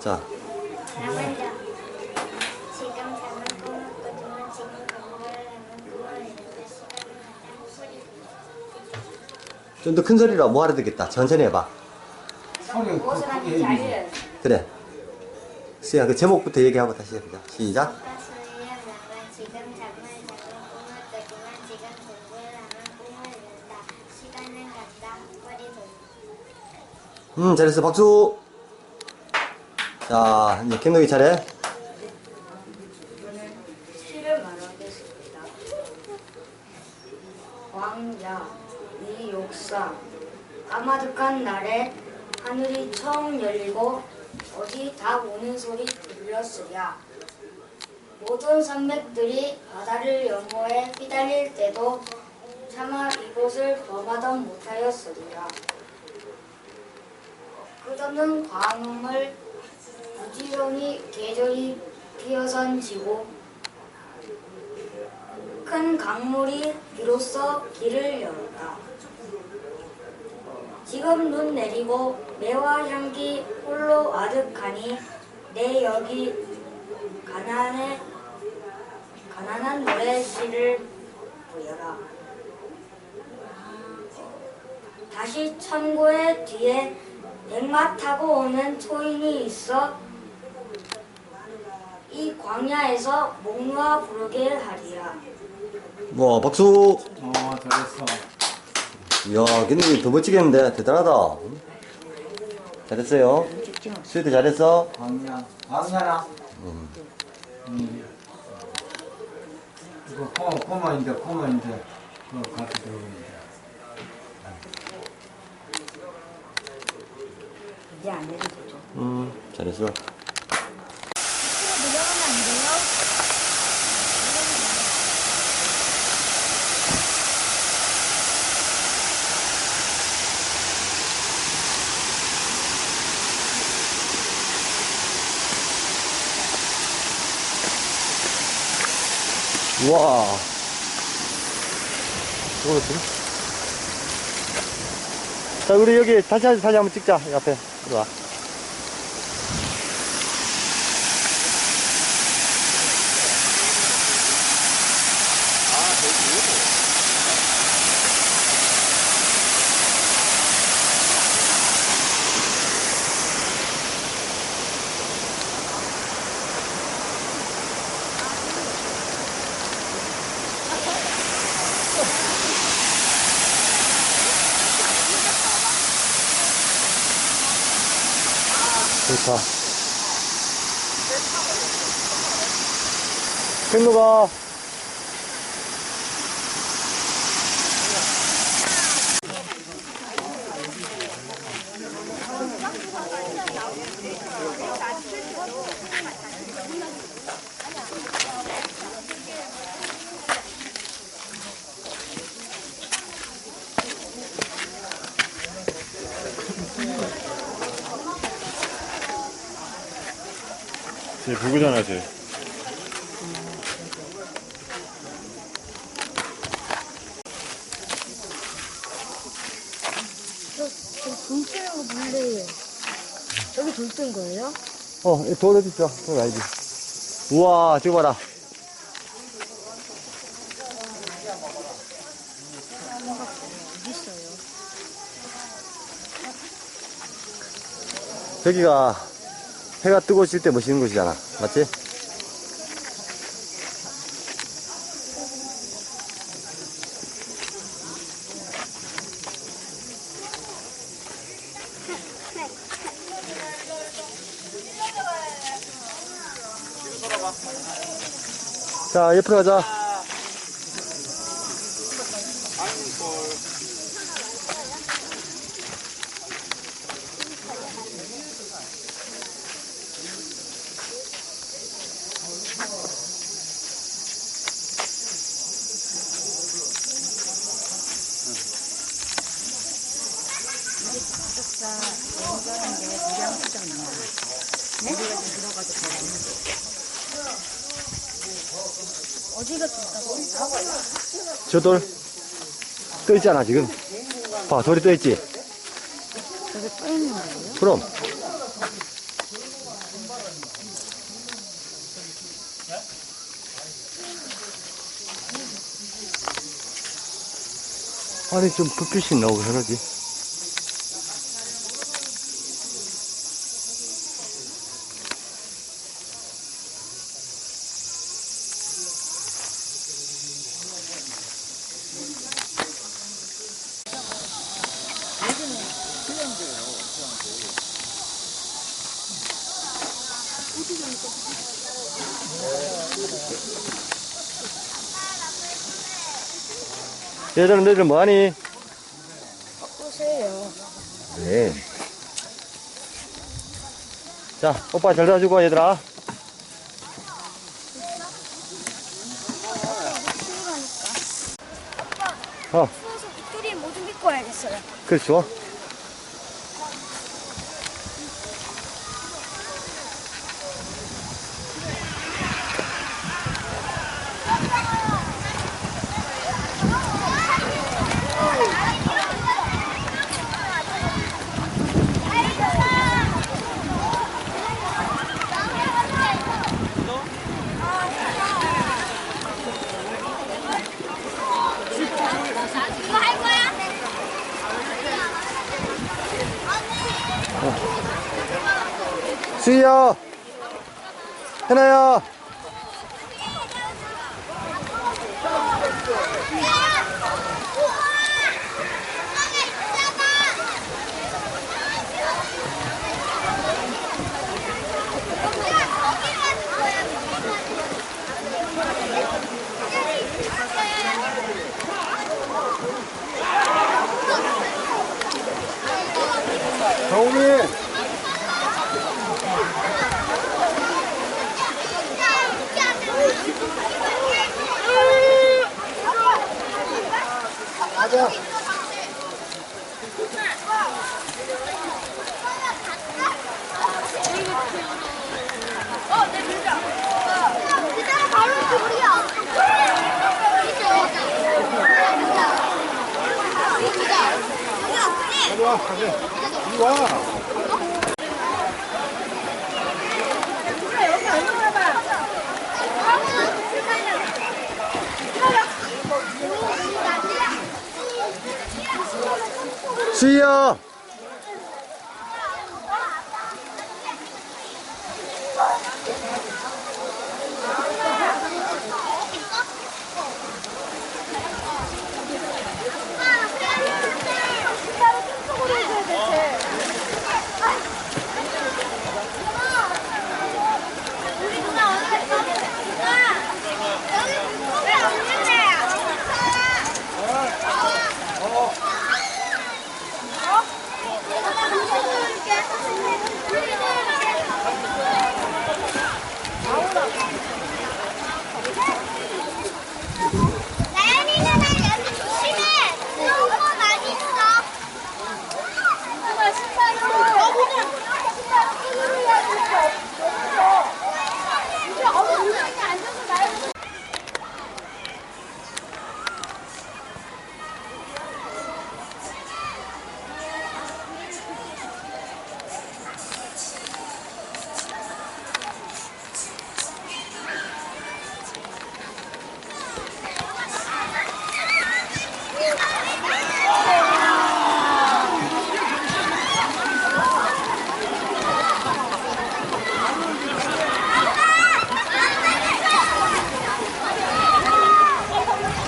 자, 좀 더 큰 소리로 뭐 알아듣겠다. 천천히 해봐. 알려요 그래. 수야, 그 제목부터 얘기하고 다시 해보자. 시작. 음, 잘했어. 박수. 자, 이제 경록이 차례. 시를 말하겠습니다. 왕야, 이 욕사, 까마득한 날에 하늘이 처음 열리고 어디 다 우는 소리 들렸으랴. 모든 산맥들이 바다를 연모해 휘달릴 때도 차마 이곳을 범하던 못하였으리라. 끝없는 광음을 부지런히 계절이 피어선 지고 큰 강물이 비로소 길을 열었다. 지금 눈 내리고 매화 향기 홀로 아득하니 내 여기 가난해 가난한 노래시를 보여라. 다시 창고의 뒤에 백마 타고 오는 초인이 있어 이 광야에서 목 놓아 부르게 하리라. 뭐, 박수. 어, 잘했어. 이야, 경록이 더 멋지게 했는데. 대단하다. 잘했어요. 수희도 잘했어. 광야. 광야라. 음. 이거 코, 코마인데, 코마인데. 그거 같이 들어오는데. 이제 안 내도 되죠. 음, 잘했어. 우와. 좀. 자, 우리 여기 다시 한 사진 한번 찍자. 이 앞에. 이리 와. 좋다. 경로가 불구잖아, 쟤. 돌 뜨는 거 몰래요. 저기 돌 뜬 거예요? 어, 이돌 어디 있어? 저기 아니지. 우와, 저거 봐라. 저기가 해가 뜨고 질때 멋있는 곳이잖아. 맞지? 자, 옆으로 가자. 네? 어디가 좀저 돌, 떠 있잖아 지금. 봐 돌이 떠 있지. 저게 떠 있는 거예요? 그럼. 아니 좀 불빛이 나오고 해라지 얘들아, 너희들 뭐하니? 보세요. 네. 자, 오빠 잘 도와주고, 얘들아. 어, 추워서 빗소리를 모두 믿고 와야겠어요. 그래, 좋아. 수희야! 현아야! 와. 이리 와. 수희야! 우리 누나 어디 갔어? 누나! 여기 물고기 없는데! 나연이 누나 여기 조심해! 너무 많이 있어! 누나 신발로 여기는 신발 끈으로 해야 될거 없어 이제 어머 이렇게 앉아서 나연이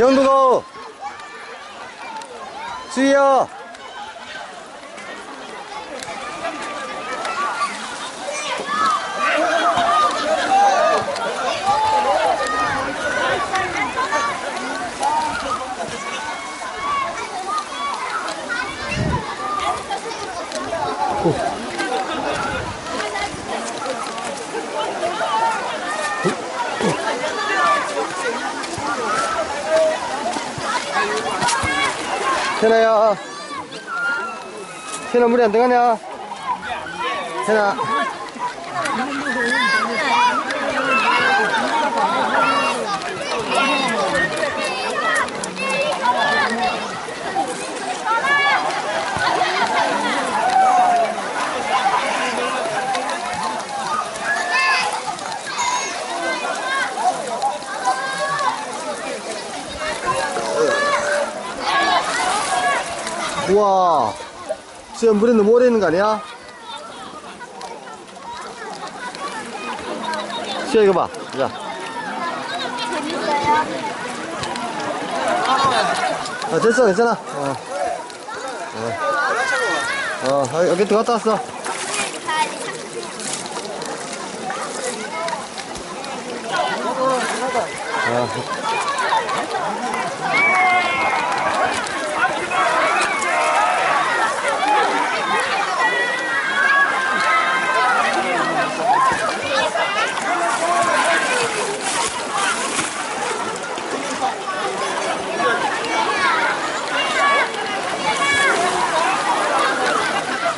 경두고! 수희야! 현아야. 현아 물이 안 들어가냐? 현아. 우와. 수현 물에 있는 거 아니야? 수현 이거 봐. 자. 아, 됐어, 괜찮아. 어. 어, 어 여기 들어갔다 왔어. 어.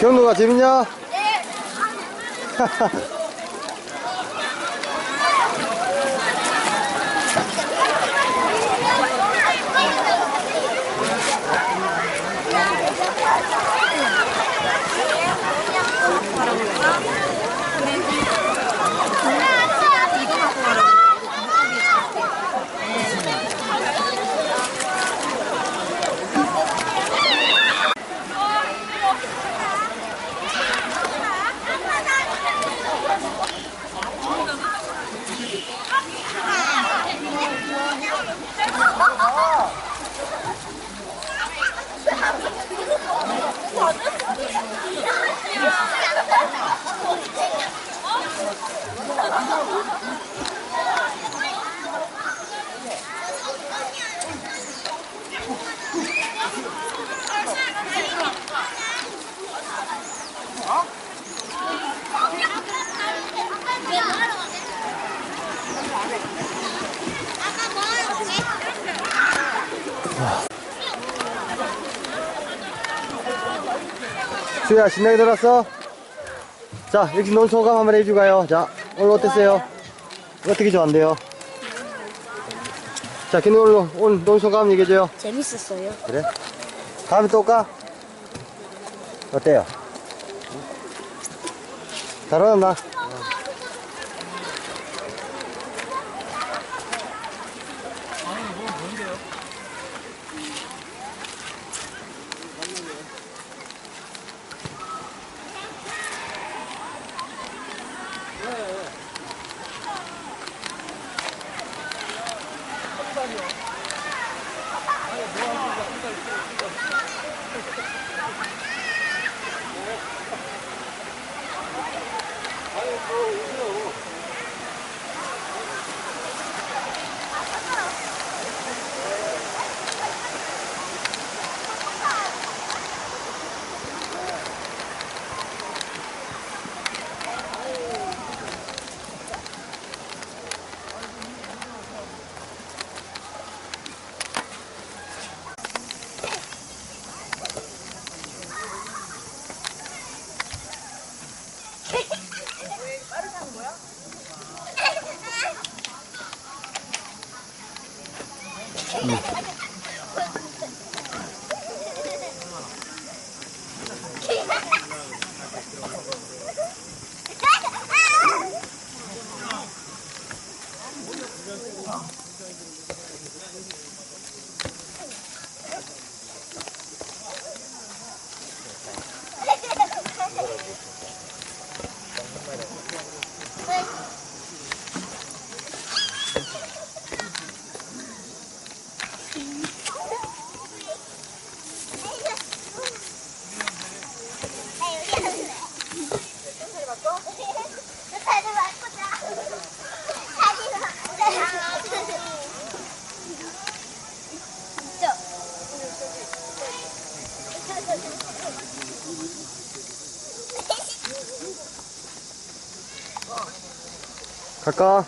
경로가 재밌냐? 수야 신나게 놀았어? 자 여기 논 소감 한번 해주고 가요 자 오늘 어땠어요? 어떻게 좋았는데요? 자 걔네 오늘 오늘 논 소감 얘기해줘요 재밌었어요. 그래? 다음에 또 올까? 어때요? 잘 놀았나? 갈까?